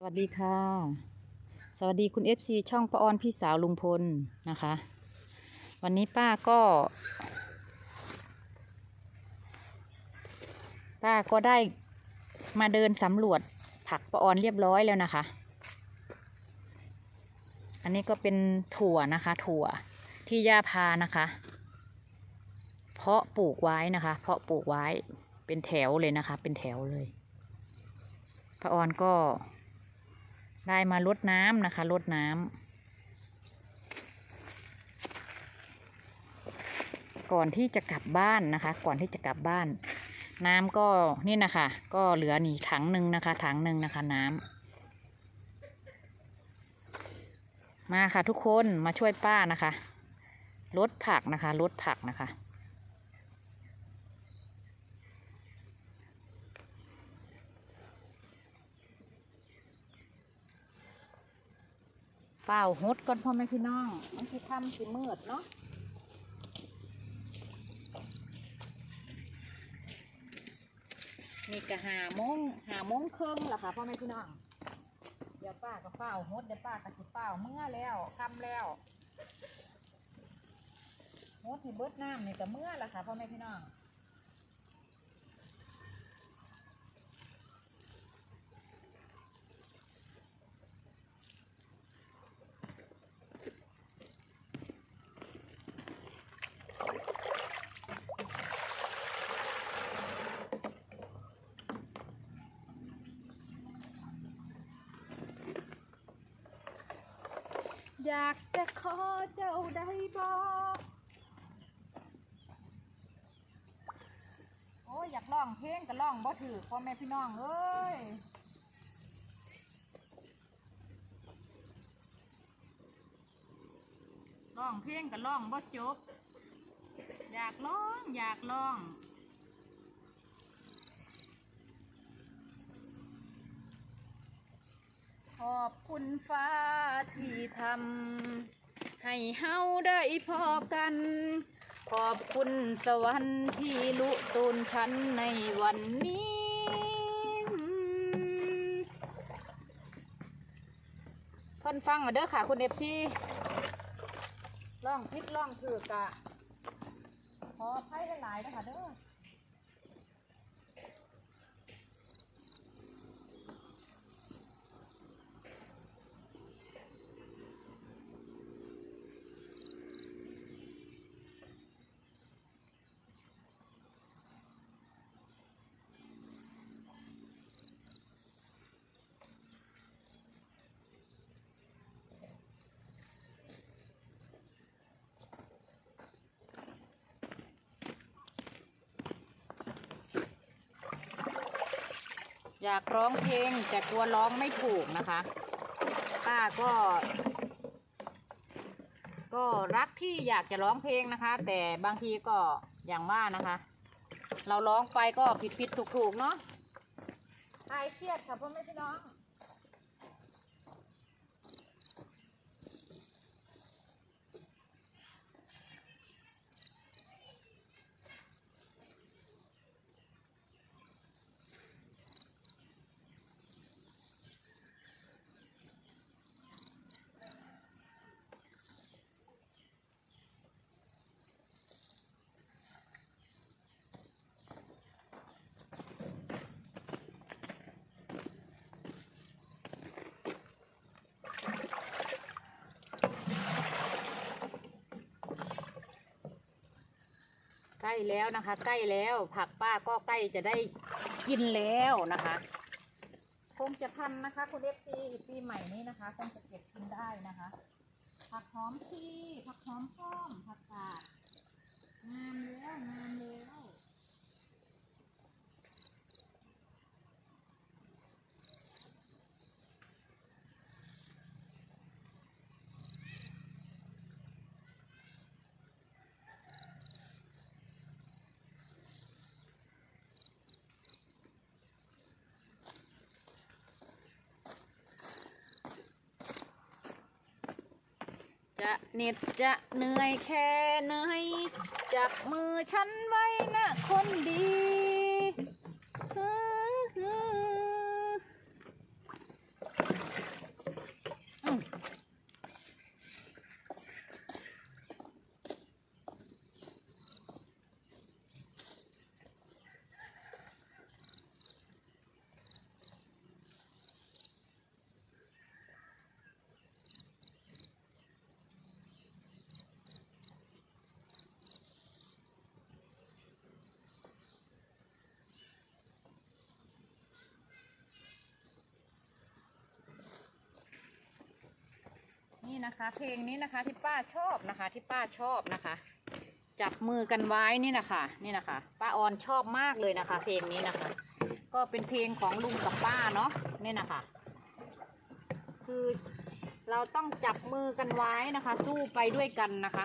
สวัสดีค่ะ สวัสดีคุณ FC ช่องป้าออนพี่สาวลุงพลนะคะ วันนี้ป้าก็ ป้าก็ได้มาเดินสำรวจผักป้าออนเรียบร้อยแล้วนะคะ อันนี้ก็เป็นถั่วนะคะ ถั่วที่ย่าพานะคะ เพาะปลูกไว้นะคะ เพาะปลูกไว้เป็นแถวเลยนะคะ เป็นแถวเลยป้าออนก็ ได้มาลดน้ำนะคะลดน้ำก่อนที่จะกลับบ้านนะคะ ก่อนที่จะกลับบ้าน น้ำก็นี่นะคะ ก็เหลือนี่ถังหนึ่งนะคะถังหนึ่งนะคะน้ำมาค่ะทุกคนมาช่วยป้านะคะลดผักนะคะลดผักนะคะ ฝ้าฮดก่อนพ่อแม่พี่น้อง มันสิทำสิมืดเนาะนี่ก็หาโมงหาโมงครึ่งแล้วค่ะพ่อแม่พี่น้อง เดี๋ยวป้าก็เฝ้าฮดเดี๋ยวป้าก็สิเฝ้าเมื่อแล้วค่ำแล้วฮดที่เบิดน้ำนี่ก็เมื่อแล้วค่ะพ่อแม่พี่น้อง อยากจะขอเจ้าได้บอกโอ้ยอยากร้องเพลงก็ร้องบ่ถือพ่อแม่พี่น้องเอ้ยร้องเพลงก็ร้องบ่จบ อยากร้องอยากร้อง อบคุณฟ้าที่ทำให้เฮาได้พอกัน ขอบคุณสวรรค์ที่ลุตูนฉันในวันนี้ เพิ่นฟังมาเด้อค่ะคุณเอฟซีล่องพิษล่องถือกะขออภัยหลายๆนะคะเด้อ อยากร้องเพลงแต่กลัวร้องไม่ถูกนะคะ ป้าก็ ก็รักที่อยากจะร้องเพลงนะคะ แต่บางทีก็อย่างว่านะคะ เราร้องไปก็ผิดผิดถูกถูกๆเนาะคลายเครียดค่ะพ่อแม่พี่น้อง ใกล้แล้วนะคะ ใกล้แล้วผักป้าก็ใกล้จะได้กินแล้วนะคะคงจะทันนะคะคุณเอฟซีปีใหม่นี้นะคะคงจะเก็บกินได้นะคะ ผักหอมที่ผักหอมพ้อมผักกาดงามแล้วงามแล้ว จะ เน็ดจะเหนื่อยแค่ไหนจับมือฉันไว้นะคนดีฮือฮือ นี่นะคะ เพลงนี้นะคะที่ป้าชอบนะคะ ที่ป้าชอบนะคะ จับมือกันไว้นี่นะคะนี่นะคะ ป้าออนชอบมากเลยนะคะ เพลงนี้นะคะ ก็เป็นเพลงของลุงกับป้าเนาะนี่นะคะ คือเราต้องจับมือกันไว้นะคะ สู้ไปด้วยกันนะคะ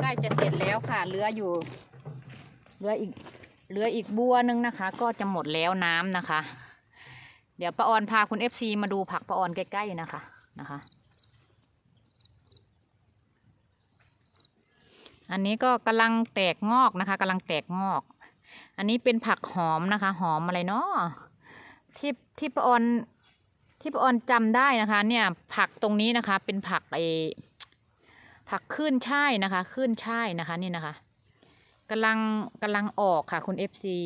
ใกล้จะเสร็จแล้วค่ะเหลืออยู่เหลืออีกเหลืออีกบัวหนึ่งนะคะ ก็จะหมดแล้วน้ำนะคะ เดี๋ยวป้าออนพาคุณเอฟซีมาดูผักป้าออนใกล้ๆนะคะนะคะ อันนี้ก็กำลังแตกงอกนะคะกำลังแตกงอก อันนี้เป็นผักหอมนะคะ หอมอะไรเนาะที่ที่ป้าออนที่ป้าออนจำได้นะคะ เนี่ยผักตรงนี้นะคะ เป็นผักไอ ผักขึ้นช่ายนะคะ ขึ้นช่ายนะคะนี่นะคะกำลังกำลังออกค่ะ คุณเอฟซี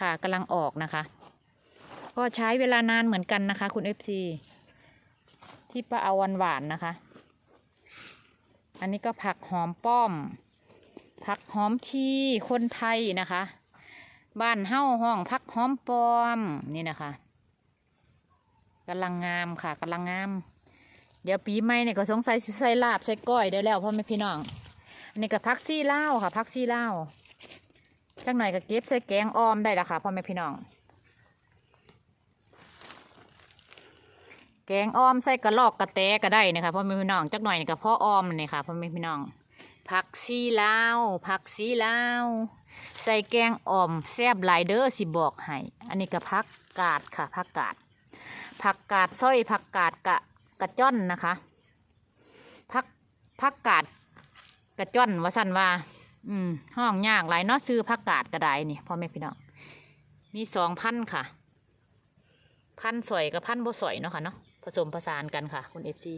ค่ะกำลังออกนะคะ ก็ใช้เวลานานเหมือนกันนะคะ คุณเอฟซีที่ป้าเอาหวานหวานๆนะคะ อันนี้ก็ผักหอมป้อม ผักหอมชีคนไทยนะคะ บ้านเฮ้าห้องผักหอมปอมนี่นะคะกำลังงามค่ะกำลังงาม เดี๋ยวปีใหม่เนี่ยก็สงสัยใส่ลาบใส่ก้อยได้แล้วพ่อแม่พี่น้องอันนี้ก็พักซี่เล่าค่ะ พักซี่เล่าจักหน่อยก็เก็บใส่แกงออมได้ละค่ะพ่อแม่พี่น้อง แกงออมใส่กระลอกกระแตก็ได้นะคะพ่อแม่พี่น้องจักหน่อยนี่ก็พ่อออมนี่ค่ะพ่อแม่พี่น้องผักซี่ลาวผักซี่ลาวใส่แกงออมแซ่บหลายเด้อสิบอกให้อันนี้ก็ผักกาดค่ะผักกาดผักกาดสร้อยผักกาดกะ กระจ้อนนะคะพักพักกาดกระจ้อนว่าสันว่า อืม ห้องยากหลายเนาะซื้อพักกาดกระไดนี่พ่อแม่พี่น้องมีสองพันค่ะ พันสวยกับพันบ่สวยเนาะค่ะเนาะผสมผสานกันค่ะ คุณเอฟซี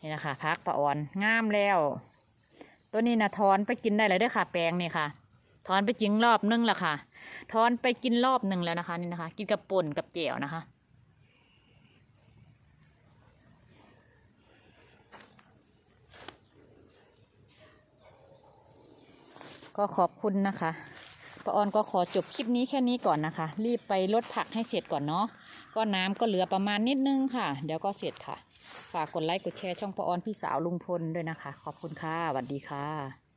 นี่นะคะพักปะอ่อนงามแล้ว ตัวนี้นะทอนไปกินได้เลยด้วยค่ะ แปลงนี่ค่ะทอนไปกินรอบนึงและค่ะทอนไปกินรอบหนึ่งแล้วนะคะ นี่นะคะ กินกับป่นกับเจียวนะคะ ก็ขอบคุณนะคะป้าออนก็ขอจบคลิปนี้แค่นี้ก่อนนะคะ รีบไปลดผักให้เสร็จก่อนเนาะก็น้ำก็เหลือประมาณนิดนึงค่ะ เดี๋ยวก็เสร็จค่ะ ฝากกดไลค์กดแชร์ช่องป้าออนพี่สาวลุงพลด้วยนะคะ ขอบคุณค่ะสวัสดีค่ะ